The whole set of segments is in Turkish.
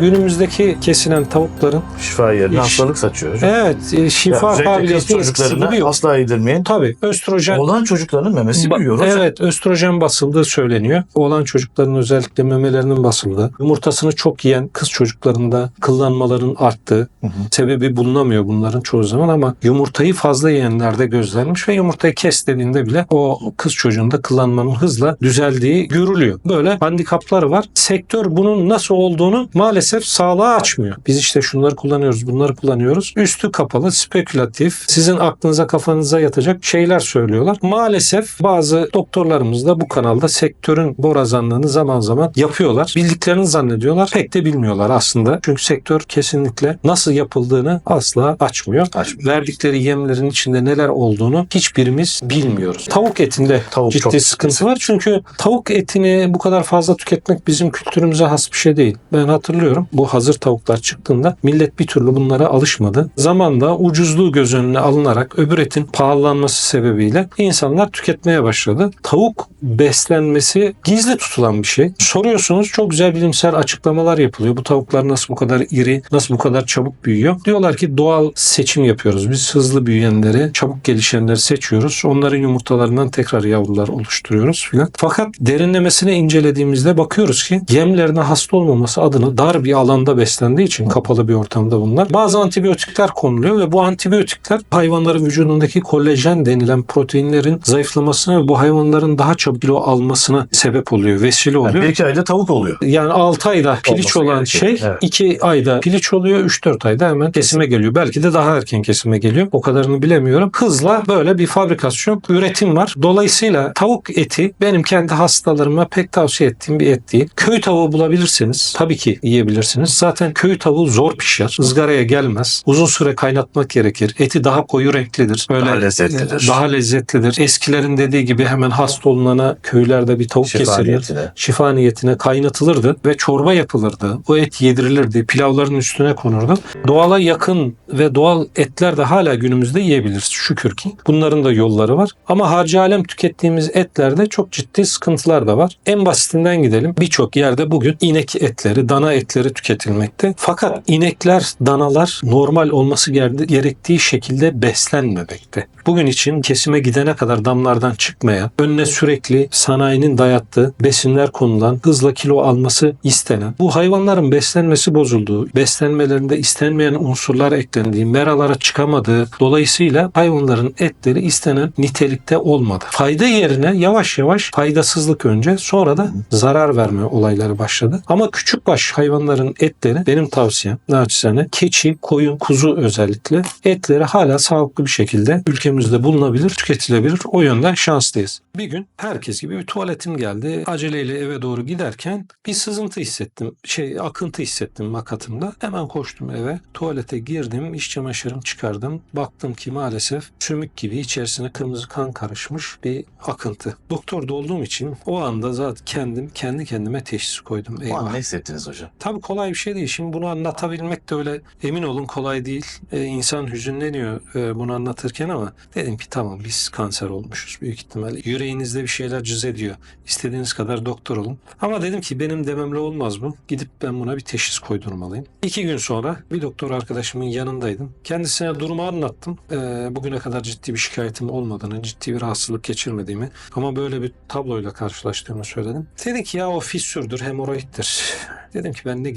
günümüzdeki kesilen tavukların Şifa yerine İş- hastalık saçıyor. hocam. evet e, şifa Ya kabiliyeti eskisi gibi yok. asla yedirmeyin. Tabii östrojen Olan çocukların memesi Ba- büyüyor hocam. Evet östrojen basıldığı söyleniyor. Oğlan çocukların özellikle memelerinin basıldığı, yumurtasını çok yiyen kız çocuklarında kıllanmaların arttığı Hı hı. sebebi bulunamıyor bunların çoğu zaman ama yumurtayı fazla yiyenlerde gözlenmiş ve yumurtayı kes dediğinde bile o kız çocuğunda kıllanmanın hızla düzeldiği görülüyor. Böyle handikapları var. Sektör bunun nasıl olduğunu maalesef sağlığa açmıyor. Biz işte şunları kullanıyoruz, bunları kullanıyoruz. Üstü kapalı, spekülatif, sizin aklınıza kafanıza yatacak şeyler söylüyorlar. Maalesef bazı doktorlarımız da bu kanalda sektörün borazanlığını zaman zaman yapıyorlar. Bildiklerini zannediyorlar. Pek de bilmiyorlar aslında. Çünkü sektör kesinlikle nasıl yapıldığını asla açmıyor. Açmıyor. Verdikleri yemlerin içinde neler olduğunu hiçbirimiz bilmiyoruz. Tavuk etinde Tavuk ciddi çok sıkıntı var. Çünkü tavuk etini bu kadar fazla tüketmek bizim kültürümüze has bir şey değil. Ben hatırlıyorum bu hazır tavuklar çıktığında millet bir türlü bunlara alışmadı. Zamanla ucuzluğu göz önüne alınarak öbür etin pahalanması sebebiyle insanlar tüketmeye başladı. Tavuk beslenmesi gizli tutulan bir şey. Soruyorsunuz çok güzel bilimsel açıklamalar yapılıyor. Bu tavuklar nasıl bu kadar iri, nasıl bu kadar çabuk büyüyor? Diyorlar ki doğal seçim yapıyoruz. Biz hızlı büyüyenleri, çabuk gelişenleri seçiyoruz. Onların yumurtalarından tekrar yavrular oluşturuyoruz filan. Fakat derinlemesine incelediğimizde bakıyoruz ki yemlerine hasta olmaması adına dar bir alanda beslendiği için kapalı bir ortamda bunlar. Bazı antibiyotikler konuluyor ve bu antibiyotikler hayvanların vücudundaki kolajen denilen proteinlerin zayıflamasına ve bu hayvanların daha çabuk kilo almasına sebep oluyor, vesile oluyor. Yani bir iki ayda tavuk oluyor. Yani 6 ayda piliç Olması olan gerekiyor. şey Evet. 2 ayda piliç oluyor. 3-4 ayda hemen kesime geliyor. Belki de daha erken kesime geliyor. O kadarını bilemiyorum. Hızla böyle bir fabrikasyon, üretim var. Dolayısıyla tavuk eti benim kendi hastalarıma pek tavsiye ettiğim bir et değil. Köy tavuğu bulabilirseniz tabii ki yiyebilirsiniz. Zaten köy tavuğu zor pişer. ızgaraya gelmez. Uzun süre kaynatmak gerekir. Eti daha koyu renklidir. Böyle Daha lezzetlidir. Daha lezzetlidir. Eskilerin dediği gibi hemen hasta olunana köylerde bir tavuk Şifa kesilir niyetine. şifa niyetine kaynatılırdı ve çorba yapılırdı. O et yedirilirdi. Pilavların üstüne konurdu. Doğala yakın ve doğal etler de hala günümüzde yiyebiliriz şükür ki. Bunların da yolları var. Ama harcı alem tükettiğimiz etlerde çok ciddi sıkıntılar da var. En basitinden gidelim. Birçok yerde bugün inek etleri, dana etleri tüketilmekte. Fakat inekler, danalar normal olması ger- gerektiği şekilde beslenmemekte. Bugün için kesime gidene kadar damlardan çıkmaya, önüne sürekli sanayinin dayattığı besinler konulan, hızla kilo alması istenen, bu hayvanların beslenmesi bozulduğu, beslenmelerinde istenmeyen unsurlar eklendiği, meralara çıkamadığı dolayısıyla hayvanların etleri istenen nitelikte olmadı. Fayda yerine yavaş yavaş faydasızlık önce sonra da zarar verme olayları başladı. Ama küçükbaş hayvanların etleri benim tavsiyem naçizane keçi, koyun, kuzu özellikle etleri hala sağlıklı bir şekilde ülkemizde bulunabilir, tüketilebilir. O yönden şanslıyız. Bir gün herkes gibi bir tuvaletim geldi. Aceleyle eve doğru giderken bir sızıntı hissettim. Şey akıntı hissettim makatımda. Hemen koştum eve. Tuvalete girdim. iş çamaşırımı çıkardım. Baktım ki maalesef sümük gibi içerisine kırmızı kan karışmış bir akıntı. Doktorda olduğum için o anda zaten kendim kendi kendime teşhis koydum. O Eyvah. an ne hissettiniz hocam? Tabii kolay bir şey değil. Şimdi bunu anlatabilmek de öyle emin olun kolay değil. Ee, insan hüzünleniyor e, bunu anlatırken ama dedim ki tamam biz kanser olmuşuz büyük ihtimalle. Yüreğinizde bir şeyler cız ediyor. İstediğiniz kadar doktor olun. Ama dedim ki benim dememle olmaz bu. Gidip ben buna bir teşhis koydurmalıyım. İki gün sonra bir doktor arkadaşımın yanındaydım. Kendisine durumu anlattım. Ee, bugüne kadar ciddi bir şikayetim olmadığını, ciddi bir rahatsızlık geçirmediğimi ama böyle bir tabloyla karşılaştığımı söyledim. Dedi ki ya o fissürdür, hemoroiddir. Dedim ki ben ne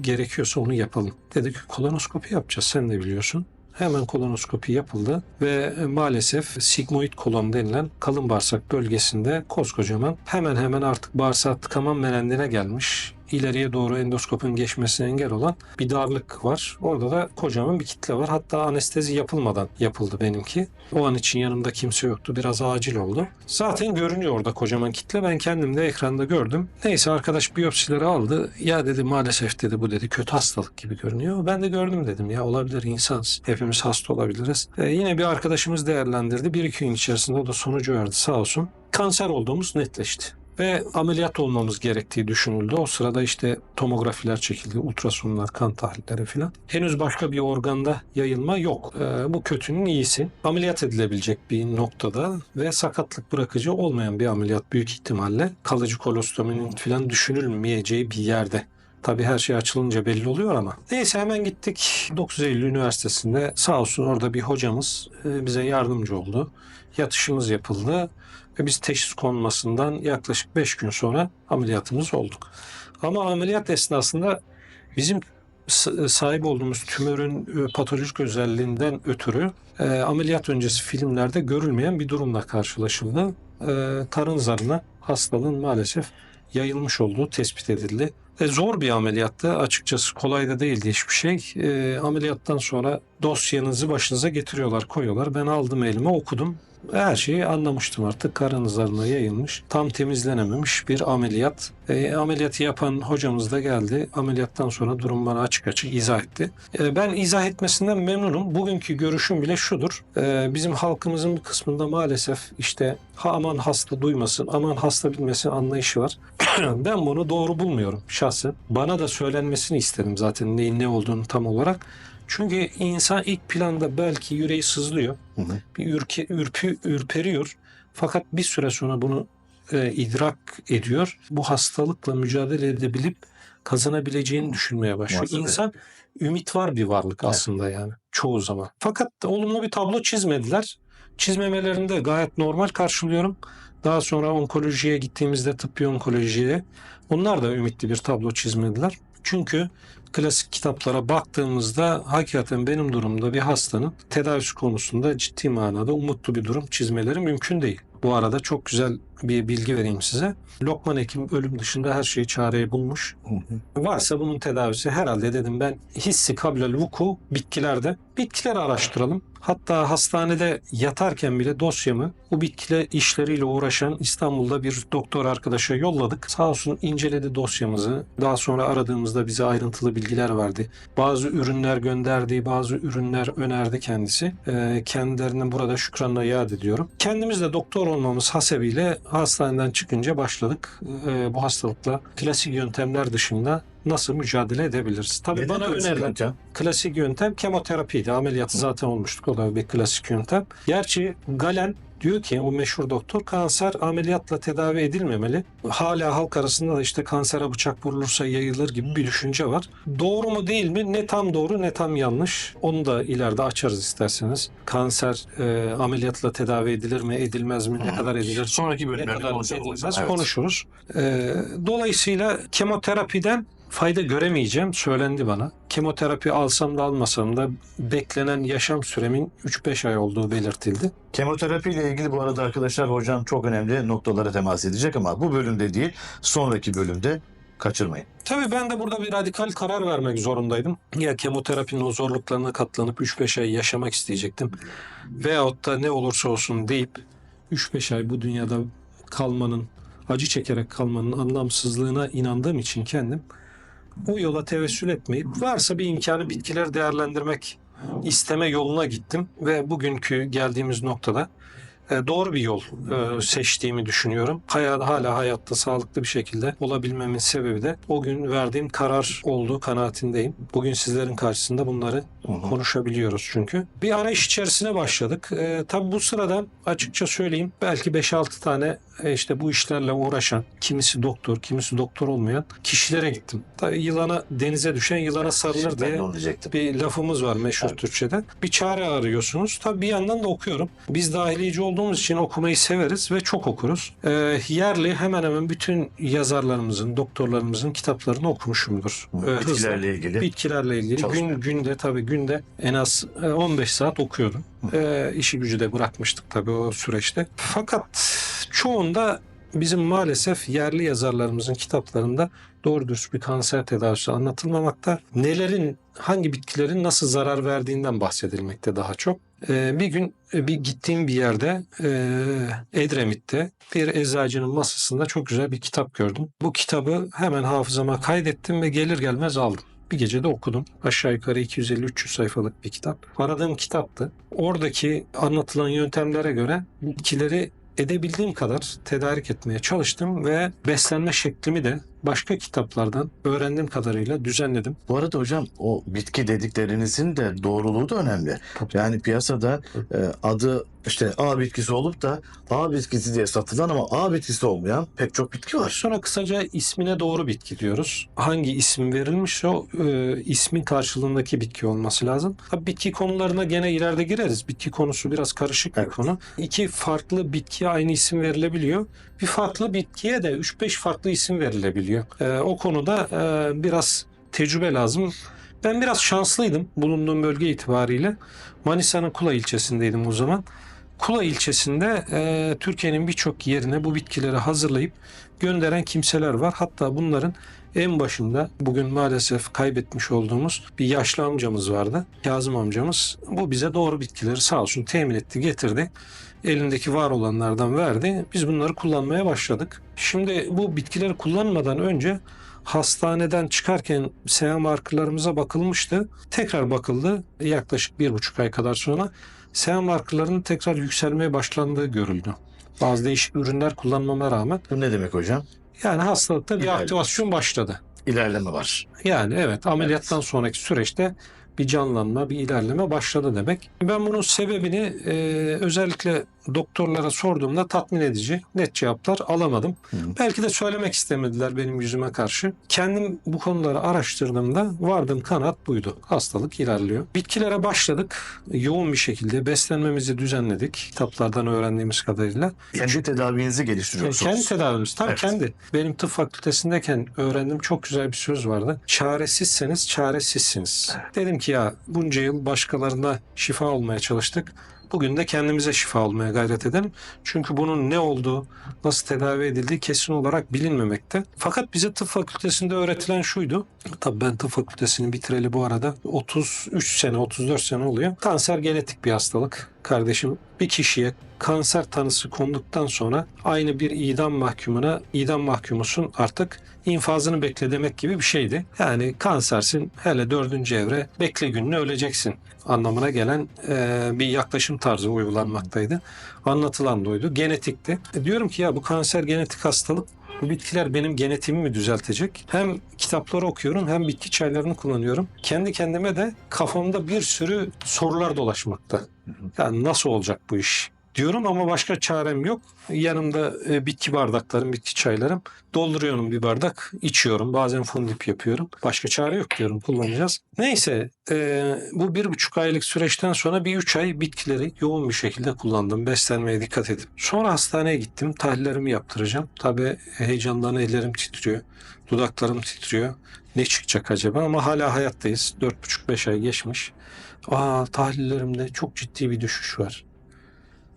gerekiyorsa onu yapalım. Dedi ki kolonoskopi yapacağız sen de biliyorsun. Hemen kolonoskopi yapıldı ve maalesef sigmoid kolon denilen kalın bağırsak bölgesinde koskocaman hemen hemen artık bağırsağı tıkaman menendine gelmiş ileriye doğru endoskopun geçmesine engel olan bir darlık var. Orada da kocaman bir kitle var. Hatta anestezi yapılmadan yapıldı benimki. O an için yanımda kimse yoktu. Biraz acil oldu. Zaten görünüyor orada kocaman kitle. Ben kendim de ekranda gördüm. Neyse arkadaş biyopsileri aldı. Ya dedi maalesef dedi bu dedi kötü hastalık gibi görünüyor. Ben de gördüm dedim ya olabilir insanız. Hepimiz hasta olabiliriz. Ee, yine bir arkadaşımız değerlendirdi. Bir iki gün içerisinde o da sonucu verdi sağ olsun. Kanser olduğumuz netleşti ve ameliyat olmamız gerektiği düşünüldü. O sırada işte tomografiler çekildi, ultrasonlar, kan tahlilleri filan. Henüz başka bir organda yayılma yok. Ee, bu kötünün iyisi. Ameliyat edilebilecek bir noktada ve sakatlık bırakıcı olmayan bir ameliyat büyük ihtimalle kalıcı kolostominin filan düşünülmeyeceği bir yerde Tabii her şey açılınca belli oluyor ama. Neyse hemen gittik 9 Eylül Üniversitesi'nde sağ olsun orada bir hocamız e, bize yardımcı oldu. Yatışımız yapıldı ve biz teşhis konmasından yaklaşık 5 gün sonra ameliyatımız olduk. Ama ameliyat esnasında bizim s- sahip olduğumuz tümörün e, patolojik özelliğinden ötürü e, ameliyat öncesi filmlerde görülmeyen bir durumla karşılaşıldı. E, karın zarına hastalığın maalesef yayılmış olduğu tespit edildi. E, zor bir ameliyattı. Açıkçası kolay da değildi hiçbir şey. E, ameliyattan sonra dosyanızı başınıza getiriyorlar, koyuyorlar. Ben aldım elime okudum. Her şeyi anlamıştım artık. Karın zarına yayılmış, tam temizlenememiş bir ameliyat. E, ameliyatı yapan hocamız da geldi. Ameliyattan sonra durum bana açık açık izah etti. E, ben izah etmesinden memnunum. Bugünkü görüşüm bile şudur. E, bizim halkımızın bir kısmında maalesef işte ha aman hasta duymasın, aman hasta bilmesin anlayışı var. ben bunu doğru bulmuyorum şahsen. Bana da söylenmesini istedim zaten neyin ne olduğunu tam olarak. Çünkü insan ilk planda belki yüreği sızlıyor. Hı hı. Bir ürke, ürpü, ürperiyor. Fakat bir süre sonra bunu e, idrak ediyor. Bu hastalıkla mücadele edebilip kazanabileceğini düşünmeye başlıyor. Muhasebe. İnsan ümit var bir varlık aslında yani çoğu zaman. Fakat olumlu bir tablo çizmediler. Çizmemelerinde de gayet normal karşılıyorum. Daha sonra onkolojiye gittiğimizde tıbbi onkolojiye onlar da ümitli bir tablo çizmediler. Çünkü klasik kitaplara baktığımızda hakikaten benim durumda bir hastanın tedavisi konusunda ciddi manada umutlu bir durum çizmeleri mümkün değil. Bu arada çok güzel bir bilgi vereyim size. Lokman Hekim ölüm dışında her şeyi çareyi bulmuş. Hı hı. Varsa bunun tedavisi herhalde dedim ben hissi kablel vuku bitkilerde bitkileri araştıralım. Hatta hastanede yatarken bile dosyamı bu bitkiler işleriyle uğraşan İstanbul'da bir doktor arkadaşa yolladık. Sağ olsun inceledi dosyamızı. Daha sonra aradığımızda bize ayrıntılı bilgiler verdi. Bazı ürünler gönderdi, bazı ürünler önerdi kendisi. Ee, kendilerine burada şükranla yad ediyorum. Kendimiz de doktor olmamız hasebiyle hastaneden çıkınca başladık. Ee, bu hastalıkla klasik yöntemler dışında nasıl mücadele edebiliriz? Tabii Neden bana önerilen yöntem? klasik yöntem kemoterapiydi. Ameliyatı zaten olmuştuk. O da bir klasik yöntem. Gerçi Galen diyor ki o meşhur doktor kanser ameliyatla tedavi edilmemeli. Hala halk arasında da işte kansere bıçak vurulursa yayılır gibi bir düşünce var. Doğru mu değil mi? Ne tam doğru ne tam yanlış. Onu da ileride açarız isterseniz. Kanser e, ameliyatla tedavi edilir mi edilmez mi? Ne kadar edilir? Sonraki bölümlerde edilmez Evet. konuşuruz. Ee, dolayısıyla kemoterapiden fayda göremeyeceğim söylendi bana. Kemoterapi alsam da almasam da beklenen yaşam süremin 3-5 ay olduğu belirtildi. Kemoterapi ile ilgili bu arada arkadaşlar hocam çok önemli noktalara temas edecek ama bu bölümde değil sonraki bölümde kaçırmayın. Tabii ben de burada bir radikal karar vermek zorundaydım. Ya kemoterapinin o zorluklarına katlanıp 3-5 ay yaşamak isteyecektim. Veyahut da ne olursa olsun deyip 3-5 ay bu dünyada kalmanın, acı çekerek kalmanın anlamsızlığına inandığım için kendim o yola tevessül etmeyip varsa bir imkanı bitkiler değerlendirmek isteme yoluna gittim. Ve bugünkü geldiğimiz noktada doğru bir yol e, seçtiğimi düşünüyorum. Hayat, hala hayatta sağlıklı bir şekilde olabilmemin sebebi de o gün verdiğim karar olduğu kanaatindeyim. Bugün sizlerin karşısında bunları konuşabiliyoruz çünkü. Bir arayış içerisine başladık. E, tabii bu sırada açıkça söyleyeyim belki 5-6 tane e, işte bu işlerle uğraşan kimisi doktor, kimisi doktor olmayan kişilere gittim. Tabii yılana denize düşen yılana sarılır diye bir lafımız var meşhur Evet. Türkçe'de. Bir çare arıyorsunuz. Tabii bir yandan da okuyorum. Biz dahiliyeci olduğumuz için okumayı severiz ve çok okuruz. Ee, yerli hemen hemen bütün yazarlarımızın, doktorlarımızın kitaplarını okumuşumdur. Hızla. Bitkilerle ilgili. Bitkilerle ilgili Çalışma. gün günde tabii günde en az e, 15 saat okuyordum. Ee, işi gücü de bırakmıştık tabii o süreçte. Fakat çoğunda bizim maalesef yerli yazarlarımızın kitaplarında doğru dürüst bir kanser tedavisi anlatılmamakta. Nelerin, hangi bitkilerin nasıl zarar verdiğinden bahsedilmekte daha çok. Ee, bir gün e, bir gittiğim bir yerde e, Edremit'te bir eczacının masasında çok güzel bir kitap gördüm. Bu kitabı hemen hafızama kaydettim ve gelir gelmez aldım. Bir gecede okudum. Aşağı yukarı 250-300 sayfalık bir kitap. Aradığım kitaptı. Oradaki anlatılan yöntemlere göre bitkileri edebildiğim kadar tedarik etmeye çalıştım ve beslenme şeklimi de başka kitaplardan öğrendiğim kadarıyla düzenledim. Bu arada hocam o bitki dediklerinizin de doğruluğu da önemli. Yani piyasada e, adı işte A bitkisi olup da A bitkisi diye satılan ama A bitkisi olmayan pek çok bitki var. Sonra kısaca ismine doğru bitki diyoruz. Hangi isim verilmişse o e, ismin karşılığındaki bitki olması lazım. Tabii bitki konularına gene ileride gireriz. Bitki konusu biraz karışık bir Evet. konu. İki farklı bitkiye aynı isim verilebiliyor. Bir farklı bitkiye de 3-5 farklı isim verilebiliyor. E, o konuda e, biraz tecrübe lazım. Ben biraz şanslıydım bulunduğum bölge itibariyle. Manisa'nın Kula ilçesindeydim o zaman. Kula ilçesinde e, Türkiye'nin birçok yerine bu bitkileri hazırlayıp gönderen kimseler var. Hatta bunların en başında bugün maalesef kaybetmiş olduğumuz bir yaşlı amcamız vardı. Kazım amcamız. Bu bize doğru bitkileri sağ olsun temin etti, getirdi. Elindeki var olanlardan verdi. Biz bunları kullanmaya başladık. Şimdi bu bitkileri kullanmadan önce hastaneden çıkarken seha markalarımıza bakılmıştı. Tekrar bakıldı yaklaşık bir buçuk ay kadar sonra. seha markalarının tekrar yükselmeye başlandığı görüldü. Bazı değişik ürünler kullanmama rağmen Bu ne demek hocam? yani hastalıkta bir İlerleme. aktivasyon başladı. İlerleme var. Yani evet ameliyattan sonraki süreçte bir canlanma, bir ilerleme başladı demek. Ben bunun sebebini e, özellikle doktorlara sorduğumda tatmin edici net cevaplar alamadım. Hı. Belki de söylemek istemediler benim yüzüme karşı. Kendim bu konuları araştırdığımda vardığım kanaat buydu. Hastalık ilerliyor. Bitkilere başladık. Yoğun bir şekilde beslenmemizi düzenledik. Kitaplardan öğrendiğimiz kadarıyla. Kendi tedavinizi geliştiriyorsunuz. Kendi tedavimiz. Tabii Evet. kendi. Benim tıp fakültesindeyken öğrendiğim çok güzel bir söz vardı. Çaresizseniz çaresizsiniz. Dedim ki ya bunca yıl başkalarına şifa olmaya çalıştık. Bugün de kendimize şifa olmaya gayret edelim. Çünkü bunun ne olduğu, nasıl tedavi edildiği kesin olarak bilinmemekte. Fakat bize tıp fakültesinde öğretilen şuydu. Tabii ben tıp fakültesini bitireli bu arada 33 sene, 34 sene oluyor. Kanser genetik bir hastalık. Kardeşim bir kişiye kanser tanısı konduktan sonra aynı bir idam mahkumuna idam mahkumusun artık infazını bekle demek gibi bir şeydi. Yani kansersin hele dördüncü evre bekle gününü öleceksin anlamına gelen e, bir yaklaşım tarzı uygulanmaktaydı. Anlatılan da oydu. Genetikti. E, diyorum ki ya bu kanser genetik hastalık bu bitkiler benim genetiğimi mi düzeltecek? Hem kitapları okuyorum hem bitki çaylarını kullanıyorum. Kendi kendime de kafamda bir sürü sorular dolaşmakta. Yani nasıl olacak bu iş? Diyorum ama başka çarem yok. Yanımda e, bitki bardaklarım, bitki çaylarım. Dolduruyorum bir bardak, içiyorum. Bazen fondip yapıyorum. Başka çare yok diyorum, kullanacağız. Neyse, e, bu bir buçuk aylık süreçten sonra bir üç ay bitkileri yoğun bir şekilde kullandım. Beslenmeye dikkat edip. Sonra hastaneye gittim, tahlillerimi yaptıracağım. Tabii heyecandan ellerim titriyor, dudaklarım titriyor. Ne çıkacak acaba ama hala hayattayız. Dört buçuk beş ay geçmiş. Aa tahlillerimde çok ciddi bir düşüş var.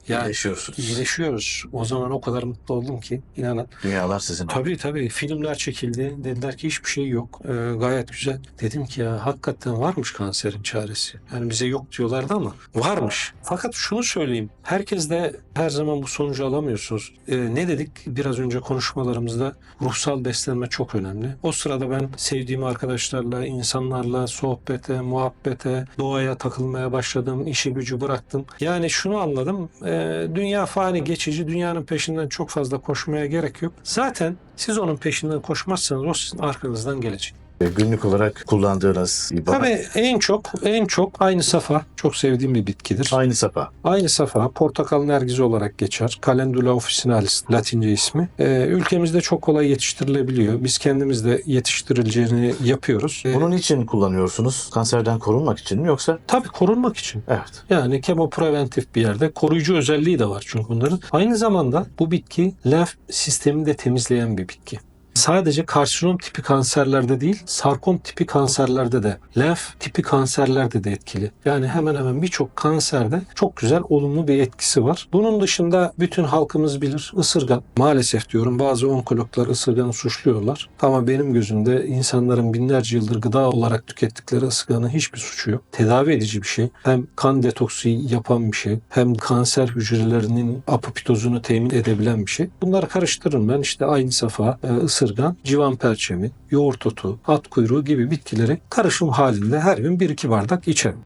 Yani İyileşiyorsunuz. iyileşiyoruz. O zaman o kadar mutlu oldum ki inanın. Dünyalar sizin. Tabii tabii filmler çekildi. Dediler ki hiçbir şey yok. Ee, gayet güzel. Dedim ki ya hakikaten varmış kanserin çaresi. Yani bize yok diyorlardı ama varmış. Fakat şunu söyleyeyim. Herkes de her zaman bu sonucu alamıyorsunuz. Ee, ne dedik biraz önce konuşmalarımızda? Ruhsal beslenme çok önemli. O sırada ben sevdiğim arkadaşlarla, insanlarla sohbete, muhabbete, doğaya takılmaya başladım. işi gücü bıraktım. Yani şunu anladım. Ee, dünya fani geçici. Dünyanın peşinden çok fazla koşmaya gerek yok. Zaten siz onun peşinden koşmazsanız o sizin arkanızdan gelecek. E, Günlük olarak kullandığınız bir bahar. Tabii en çok en çok aynı safa çok sevdiğim bir bitkidir. Aynı sapa. Aynı safa portakal nergizi olarak geçer. Calendula officinalis Latince ismi. Ee, ülkemizde çok kolay yetiştirilebiliyor. Biz kendimiz de yetiştirileceğini yapıyoruz. Ee, Bunun için kullanıyorsunuz. Kanserden korunmak için mi yoksa? tabii korunmak için. Evet. Yani kemopreventif bir yerde koruyucu özelliği de var çünkü bunların. Aynı zamanda bu bitki lenf sistemini de temizleyen bir bitki. Sadece karsinom tipi kanserlerde değil, sarkom tipi kanserlerde de, lenf tipi kanserlerde de etkili. Yani hemen hemen birçok kanserde çok güzel olumlu bir etkisi var. Bunun dışında bütün halkımız bilir ısırgan. Maalesef diyorum bazı onkologlar ısırganı suçluyorlar. Ama benim gözümde insanların binlerce yıldır gıda olarak tükettikleri ısırganın hiçbir suçu yok. Tedavi edici bir şey. Hem kan detoksu yapan bir şey. Hem kanser hücrelerinin apoptozunu temin edebilen bir şey. Bunları karıştırırım ben. işte aynı safa, e, ısırgan, civan perçemi, yoğurt otu, at kuyruğu gibi bitkileri karışım halinde her gün bir iki bardak içerim.